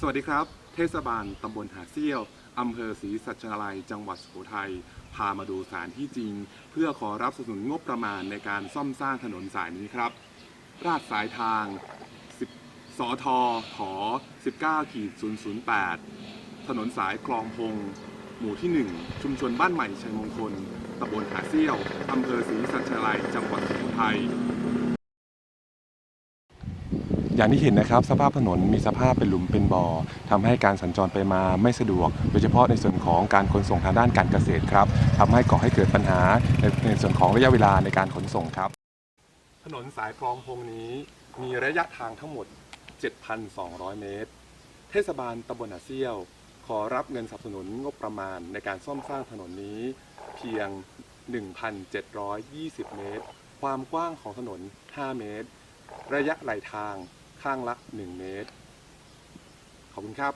สวัสดีครับ เทศบาลตำบลหาเซี่ยวอำเภอศรีสัชนาลัย จังหวัดสุโขทัย พามาดูสถานที่จริง เพื่อขอรับสนุนงบประมาณในการซ่อมสร้างถนนสายนี้ครับ ราดสายทาง 10 สอทอขอ 19ขีด008 ถนนสายคลองพง หมู่ที่ 1 ชุมชนบ้านใหม่ชัยมงคลตำบลหาเซี่ยวอำเภอศรีสัชนาลัย จังหวัดสุโขทัย อย่างที่เห็นนะครับสภาพถนนมีสภาพเป็นหลุมเป็นบ่อทำให้การสัญจรไปมาไม่สะดวก โดยเฉพาะในส่วนของการขนส่งทางด้านการเกษตรครับทำให้ก่อให้เกิดปัญหาในในส่วนของระยะเวลาในการขนส่งครับ ถนนสายคลองพงนี้มีระยะทางทั้งหมด 7,200 เมตร เทศบาลตำบลหาเซี่ยว ขอรับเงินสนับสนุนงบประมาณในการซ่อมสร้างถนนนี้เพียง 1,720 เมตร ความกว้างของถนน 5 เมตร ระยะไหลทางข้างละ 1 เมตร ขอบคุณครับ